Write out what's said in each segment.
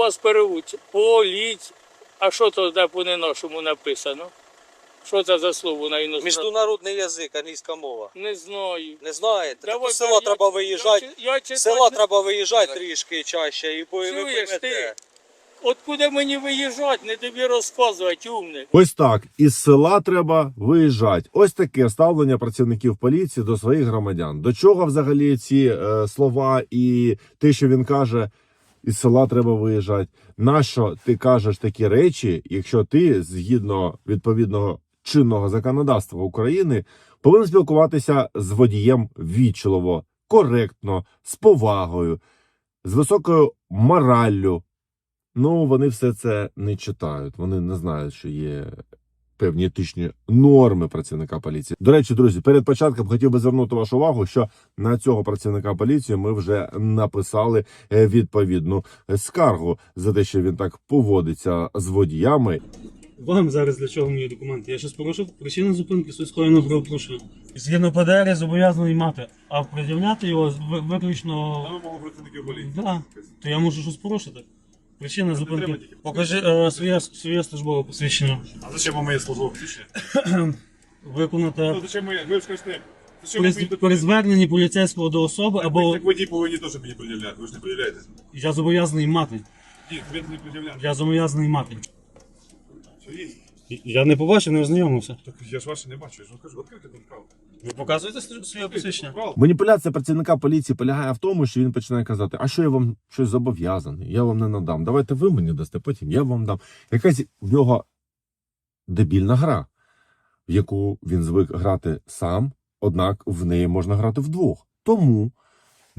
вас перевуть поліць. А що то де по нашому написано? Що це за слово на іноземному? Міжнародний язик, англійська мова. Не знаю. Не знаєте? Давай, До села я- треба виїжджати. Я, читати села не- треба виїжджати трішки чаще і бо ви Чуєш ти? поймете. От куди мені виїжджати, не тобі розказувати, умник. Ось так із села треба виїжджати. Ось таке ставлення працівників поліції до своїх громадян. До чого взагалі ці е, слова і те, що він каже, із села треба виїжджати. Нащо ти кажеш такі речі, якщо ти згідно відповідного чинного законодавства України повинен спілкуватися з водієм вічливо, коректно, з повагою, з високою мораллю. Ну, вони все це не читають. Вони не знають, що є певні етичні норми працівника поліції. До речі, друзі, перед початком хотів би звернути вашу увагу, що на цього працівника поліції ми вже написали е, відповідну е, скаргу за те, що він так поводиться з водіями. Вам зараз для чого мої документи? Я щось порушив причину зупинки скоєного правопорушення. Згідно ПДР я зобов'язаний мати, а пред'являти його ви- виключно. Вимогу працівників поліції. Да. То я можу щось порушити. Причина зупинки. Покажи е, своє, своє службове посвідчення. А зачем вам моє службове посвідчення? Виконати Ну, зачем моє? Ви ж кажете, зачем при, мені при зверненні поліцейського до особи або Так водій повинні теж мені пред'являти, ви ж не пред'являєте. я зобов'язаний мати. Ні, ви не пред'являєте. Я зобов'язаний мати. Все є. Я не побачив, не ознайомився. Так я ж ваше не бачу, я ж вам кажу, відкрийте тут право. Ви показуєте своє посвідчення? Право. Маніпуляція працівника поліції полягає в тому, що він починає казати: а що я вам щось зобов'язаний? Я вам не надам. Давайте ви мені дасте, потім я вам дам. Якась в нього дебільна гра, в яку він звик грати сам, однак в неї можна грати вдвох. Тому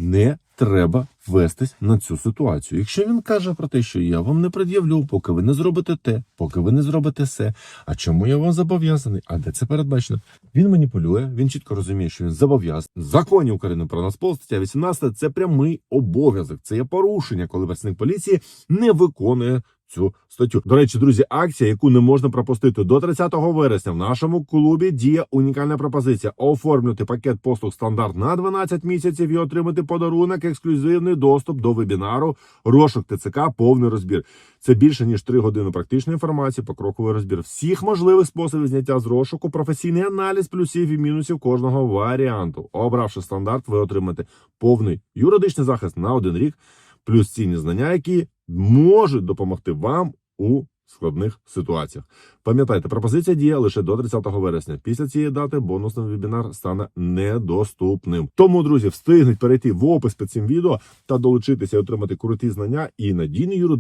не треба вестись на цю ситуацію. Якщо він каже про те, що я вам не пред'явлю, поки ви не зробите те, поки ви не зробите все. А чому я вам зобов'язаний? А де це передбачено? Він маніпулює, він чітко розуміє, що він зобов'язаний. законів законі України про нас стаття 18 – це прямий обов'язок. Це є порушення, коли працівник поліції не виконує цю статтю. До речі, друзі, акція, яку не можна пропустити до 30 вересня в нашому клубі діє унікальна пропозиція: оформлювати пакет послуг стандарт на 12 місяців і отримати подарунок, ексклюзивний доступ до вебінару Розшук ТЦК повний розбір. Це більше ніж 3 години практичної інформації, покроковий розбір всіх можливих способів зняття з розшуку, професійний аналіз плюсів і мінусів кожного варіанту. Обравши стандарт, ви отримаєте повний юридичний захист на один рік, плюс цінні знання, які можуть допомогти вам у складних ситуаціях. Пам'ятайте, пропозиція діє лише до 30 вересня. Після цієї дати бонусний вебінар стане недоступним. Тому, друзі, встигнуть перейти в опис під цим відео та долучитися і отримати круті знання і надійний юридичний